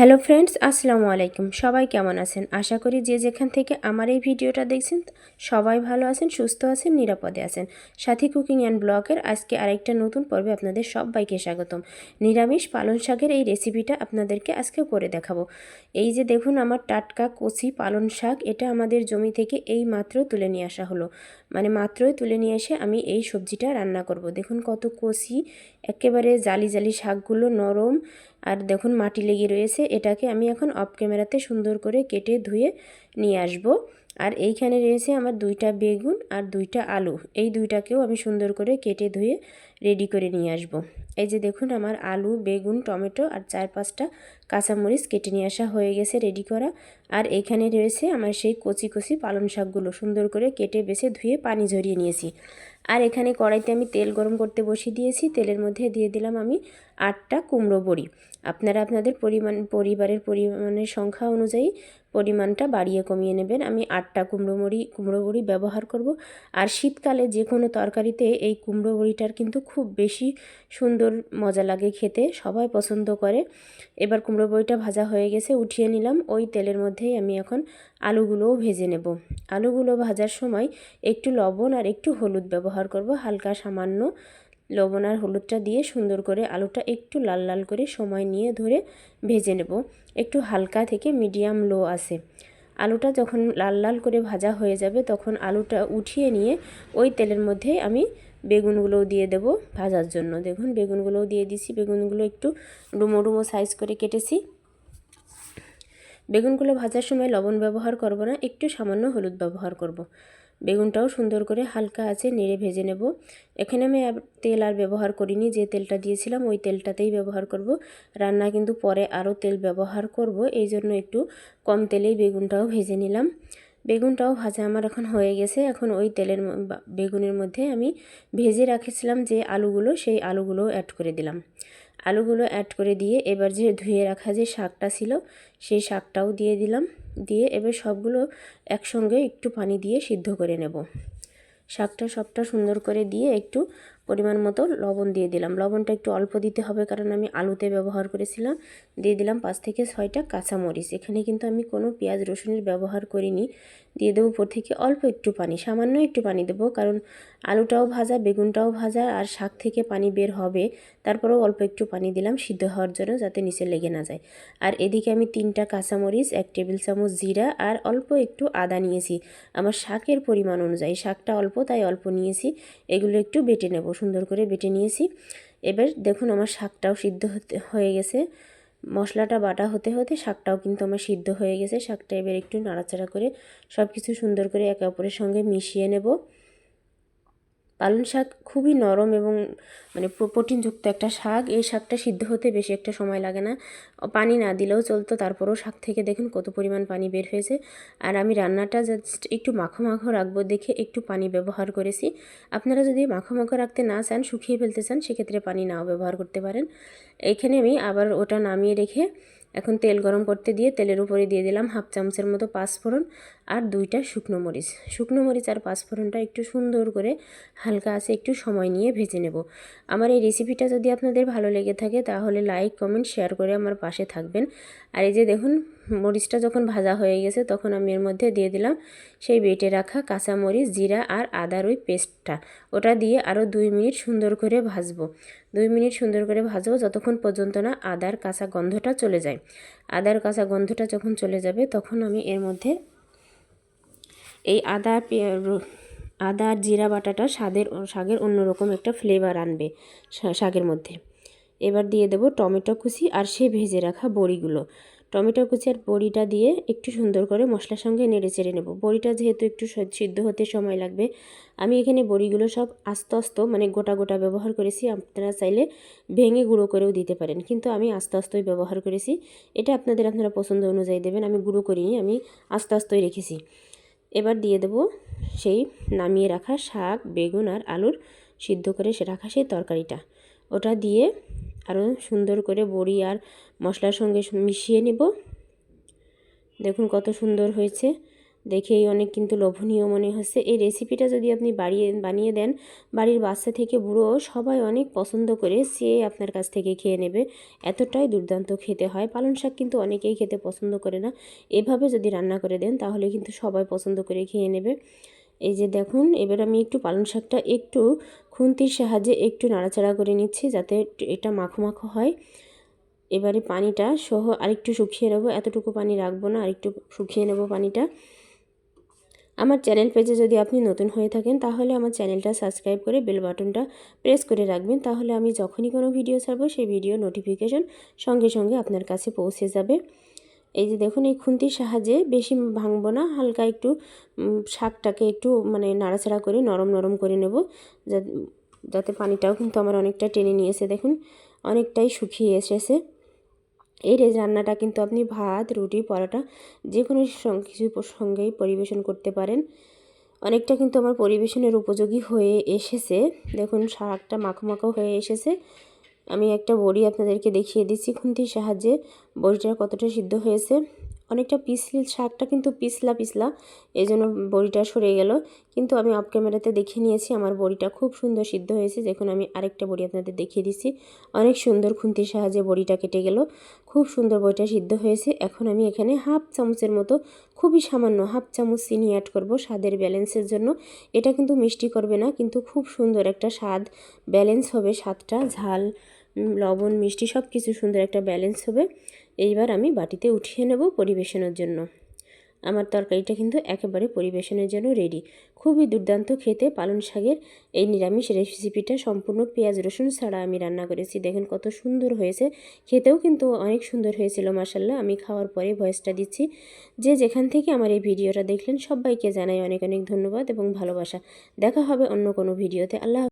Hello friends, আসসালামু আলাইকুম। সবাই কেমন আছেন? আশা করি যে যেখান থেকে আমার এই ভিডিওটা দেখছেন, সবাই ভালো আছেন, সুস্থ আছেন, নিরাপদে আছেন। সাথী কুকিং অ্যান্ড ব্লগের আজকে আরেকটা নতুন পর্বে আপনাদের সবাইকে স্বাগতম। নিরামিষ পালং শাকের এই রেসিপিটা আপনাদেরকে আজকে করে দেখাবো। এই যে দেখুন আমার টাটকা কচি পালং শাক, এটা আমাদের জমি থেকে এই মাত্র তুলে নিয়ে আসা হলো। মানে মাত্রই তুলে নিয়ে এসে আমি এই সবজিটা রান্না করব। দেখুন কত কচি, একেবারে জালি জালি শাকগুলো নরম, আর দেখুন মাটি লেগে রয়েছে এটাকে আমি এখন অফ ক্যামেরাতে সুন্দর করে কেটে ধুয়ে নিয়ে আসব। আর এইখানে রয়েছে আমার দুইটা বেগুন আর দুইটা আলু। এই দুইটাকেও আমি সুন্দর করে কেটে ধুয়ে রেডি করে নিয়ে আসব। এই যে দেখুন আমার আলু, বেগুন, টমেটো আর চার পাঁচটা কাঁচামরিচ কেটে নিয়ে আসা হয়ে গেছে রেডি করা। আর এইখানে রয়েছে আমার সেই কচি কচি পালং শাকগুলো। সুন্দর করে কেটে বেছে ধুয়ে পানি ঝরিয়ে নিয়েছি। আর এখানে কড়াইতে আমি তেল গরম করতে বসিয়ে দিয়েছি। তেলের মধ্যে দিয়ে দিলাম আমি আটটা কুমড়ো বড়ি। আপনারা আপনাদের পরিমাণ, পরিবারের পরিমাণের সংখ্যা অনুযায়ী পরিমাণটা বাড়িয়ে কমিয়ে নেবেন। আমি আটটা কুমড়ো বড়ি কুমড়ো বড়ি ব্যবহার করব। আর শীতকালে যে কোনো তরকারিতে এই কুমড়ো বড়িটার কিন্তু খুব বেশি সুন্দর মজা লাগে খেতে, সবাই পছন্দ করে। এবার কুমড়ো বড়িটা ভাজা হয়ে গেছে, উঠিয়ে নিলাম। ওই তেলের মধ্যেই আমি এখন আলুগুলোও ভেজে নেব। আলুগুলো ভাজার সময় একটু লবণ আর একটু হলুদ ব্যবহার করব। হালকা সামান্য লবণ আর হলুদটা দিয়ে সুন্দর করে আলুটা একটু লাল লাল করে সময় নিয়ে ধরে ভেজে নেব। একটু হালকা থেকে মিডিয়াম লো আসে আলুটা যখন লাল লাল করে ভাজা হয়ে যাবে তখন আলুটা উঠিয়ে নিয়ে ওই তেলের মধ্যে আমি বেগুনগুলোও দিয়ে দেব ভাজার জন্য। দেখুন, বেগুনগুলোও দিয়ে দিছি বেগুনগুলো একটু ডুমো ডুমো সাইজ করে কেটেছি। বেগুনগুলো ভাজার সময় লবণ ব্যবহার করব না, একটু সামান্য হলুদ ব্যবহার করব। বেগুনটাও সুন্দর করে হালকা আছে, নেড়ে ভেজে নেব। এখানে আমি তেল আর ব্যবহার করিনি, যে তেলটা দিয়েছিলাম ওই তেলটাতেই ব্যবহার করব। রান্না কিন্তু পরে আরও তেল ব্যবহার করব, এই জন্য একটু কম তেলেই বেগুনটাও ভেজে নিলাম। বেগুনটাও ভাজা আমার এখন হয়ে গেছে, এখন ওই তেলের বেগুনের মধ্যে আমি ভেজে রাখেছিলাম যে আলুগুলো, সেই আলুগুলো অ্যাড করে দিলাম। আলুগুলো অ্যাড করে দিয়ে এবার যে ধুয়ে রাখা যে শাকটা ছিল, সেই শাকটাও দিয়ে দিলাম। দিয়ে এবার সবগুলো একসঙ্গে একটু পানি দিয়ে সিদ্ধ করে নেব। শাকটা সবটা সুন্দর করে দিয়ে একটু পরিমাণ মতো লবণ দিয়ে দিলাম। লবণটা একটু অল্প দিতে হবে কারণ আমি আলুতে ব্যবহার করেছিলাম। দিয়ে দিলাম পাঁচ থেকে ছয়টা কাঁচামরিচ। এখানে কিন্তু আমি কোনো পেঁয়াজ রসুনের ব্যবহার করিনি। দিয়ে দেবো উপর থেকে অল্প একটু পানি, সামান্য একটু পানি দেবো কারণ আলুটাও ভাজা, বেগুনটাও ভাজা আর শাক থেকে পানি বের হবে। তারপরেও অল্প একটু পানি দিলাম সিদ্ধ হওয়ার জন্য যাতে নিচে লেগে না যায়। আর এদিকে আমি তিনটা কাঁচামরিচ, এক টেবিল চামচ জিরা আর অল্প একটু আদা নিয়েছি। আমার শাকের পরিমাণ অনুযায়ী শাকটা অল্প তাই অল্প নিয়েছি। এগুলো একটু বেটে নেব, সুন্দর করে বেটে নিয়েছি। এবার দেখুন আমার শাকটাও সিদ্ধ হতে, হয়ে গেছে। মশলাটা বাটা হতে হতে শাকটাও কিন্তু আমার সিদ্ধ হয়ে গেছে। শাকটা এবার একটু নাড়াচাড়া করে সব কিছু সুন্দর করে একে অপরের সঙ্গে মিশিয়ে নেব। পালং শাক খুবই নরম এবং মানে প্রোটিনযুক্ত একটা শাক। এই শাকটা সিদ্ধ হতে বেশি একটা সময় লাগে না। পানি না দিলেও চলতো, তারপরেও শাক থেকে দেখুন কত পরিমাণ পানি বের হয়েছে। আর আমি রান্নাটা জাস্ট একটু মাখো মাখো রাখব দেখে একটু পানি ব্যবহার করেছি। আপনারা যদি মাখো মাখো রাখতে না চান, শুকিয়ে ফেলতে চান, সেক্ষেত্রে পানি নাও ব্যবহার করতে পারেন। এইখানে আমি আবার ওটা নামিয়ে রেখে এখন তেল গরম করতে দিয়ে তেলের উপরে দিয়ে দিলাম হাফ চামচের মতো পাঁচফোড়ন আর দুইটা শুকনো মরিচ। শুকনো মরিচ আর পাঁচফোড়নটা একটু সুন্দর করে হালকা আছে, একটু সময় নিয়ে ভেজে নেব। আমার এই রেসিপিটা যদি আপনাদের ভালো লেগে থাকে, তাহলে লাইক, কমেন্ট, শেয়ার করে আমার পাশে থাকবেন। আর এই যে দেখুন মরিচটা যখন ভাজা হয়ে গেছে তখন আমি এর মধ্যে দিয়ে দিলাম সেই বেটে রাখা কাঁচা মরিচ জিরা আর আদার ওই পেস্টটা। ওটা দিয়ে আরও দুই মিনিট সুন্দর করে ভাজবো। দুই মিনিট সুন্দর করে ভাজবো যতক্ষণ পর্যন্ত না আদার কাঁচা গন্ধটা চলে যায়। আদার কাঁচা গন্ধটা যখন চলে যাবে তখন আমি এর মধ্যে এই আদা আদা আর জিরা বাটাটা স্বাদের, শাকের অন্যরকম একটা ফ্লেভার আনবে শাকের মধ্যে। এবার দিয়ে দেবো টমেটো কুচি আর সে ভেজে রাখা বড়িগুলো। টমেটো কুচি আর বড়িটা দিয়ে একটু সুন্দর করে মশলার সঙ্গে নেড়ে চেড়ে নেব। বড়িটা যেহেতু একটু সিদ্ধ হতে সময় লাগবে, আমি এখানে বড়িগুলো সব আস্তে আস্তে মানে গোটা গোটা ব্যবহার করেছি, আপনারা চাইলে ভেঙে গুঁড়ো করেও দিতে পারেন, কিন্তু আমি আস্তে আস্তেই ব্যবহার করেছি। এটা আপনাদের আপনারা পছন্দ অনুযায়ী দেবেন, আমি গুঁড়ো করিনি, আমি আস্তে আস্তেই রেখেছি। এবার দিয়ে দেব সেই নামিয়ে রাখা শাক, বেগুন আর আলুর সিদ্ধ করে রাখা সেই তরকারিটা। ওটা দিয়ে আরও সুন্দর করে বড়ি আর মশলার সঙ্গে মিশিয়ে নেব। দেখুন কত সুন্দর হয়েছে। দেখেই অনেক কিন্তু লোভনীয় মনে হচ্ছে। এই রেসিপিটা যদি আপনি বাড়িয়ে, বানিয়ে দেন, বাড়ির বাচ্চা থেকে বুড়ো সবাই অনেক পছন্দ করে, সে আপনার কাছ থেকে খেয়ে নেবে। এতটাই দুর্দান্ত খেতে হয়। পালং শাক কিন্তু অনেকেই খেতে পছন্দ করে না। এভাবে যদি রান্না করে দেন, তাহলে কিন্তু সবাই পছন্দ করে খেয়ে নেবে। এই যে দেখুন, এবার আমি একটু পালং শাকটা একটু খুন্তির সাহায্যে একটু নাড়াচাড়া করে নিচ্ছি যাতে এটা মাখো মাখো হয়। এবারে পানিটা সহ আরেকটু শুকিয়ে নেব। এতটুকু পানি রাখব না, আরেকটু শুকিয়ে নেব পানিটা। আমার চ্যানেল পেজে যদি আপনি নতুন হয়ে থাকেন, তাহলে আমার চ্যানেলটা সাবস্ক্রাইব করে বেল বাটনটা প্রেস করে রাখবেন। তাহলে আমি যখনই কোনো ভিডিও ছাড়বো, সেই ভিডিও নোটিফিকেশন সঙ্গে সঙ্গে আপনার কাছে পৌঁছে যাবে। এই যে দেখুন, এই খুন্তির সাহায্যে বেশি ভাঙবো না, হালকা একটু শাকটাকে একটু মানে নাড়াচাড়া করে নরম নরম করে নেব, যাতে পানিটাও কিন্তু আমার অনেকটা টেনে নিয়েছে দেখুন, অনেকটাই শুকিয়ে এসেছে। এই রান্নাটা কিন্তু আপনি ভাত, রুটি, পরোটা যে কোনো কিছুর সঙ্গেই পরিবেশন করতে পারেন। অনেকটা কিন্তু আমার পরিবেশনের উপযোগী হয়ে এসেছে। দেখুন, শাকটা মাখো মাখো হয়ে এসেছে। আমি একটা বড়ি আপনাদেরকে দেখিয়ে দিচ্ছি খুন্তির সাহায্যে। বড়িটা কতটা সিদ্ধ হয়েছে? অনেকটা পিসল শাকটা কিন্তু পিছলা পিছলা এই জন্য বড়িটা সরে গেল। কিন্তু আমি অফ ক্যামেরাতে দেখে নিয়েছি, আমার বড়িটা খুব সুন্দর সিদ্ধ হয়েছে। দেখুন, আমি আরেকটা বড়ি আপনাদের দেখিয়ে দিচ্ছি। অনেক সুন্দর খুন্তির সাহায্যে বড়িটা কেটে গেল। খুব সুন্দর বড়িটা সিদ্ধ হয়েছে। এখন আমি এখানে হাফ চামচের মতো, খুবই সামান্য হাফ চামচ চিনি অ্যাড করব স্বাদের ব্যালেন্সের জন্য। এটা কিন্তু মিষ্টি করবে না, কিন্তু খুব সুন্দর একটা স্বাদ ব্যালেন্স হবে। স্বাদটা, ঝাল লবণ, মিষ্টি সব কিছু সুন্দর একটা ব্যালেন্স হবে। এইবার আমি বাটিতে উঠিয়ে নেব পরিবেশনের জন্য। আমার তরকারিটা কিন্তু একেবারে পরিবেশনের জন্য রেডি খুবই দুর্দান্ত খেতে পালং শাকের এই নিরামিষ রেসিপিটা সম্পূর্ণ পেঁয়াজ, রসুন ছাড়া আমি রান্না করেছি। দেখেন কত সুন্দর হয়েছে। খেতেও কিন্তু অনেক সুন্দর হয়েছিল মাসাল্লাহ আমি খাওয়ার পরে ভয়েসটা দিচ্ছি। যে যেখান থেকে আমার এই ভিডিওটা দেখলেন, সবাইকে জানাই অনেক অনেক ধন্যবাদ এবং ভালোবাসা। দেখা হবে অন্য কোনো ভিডিওতে। আল্লাহ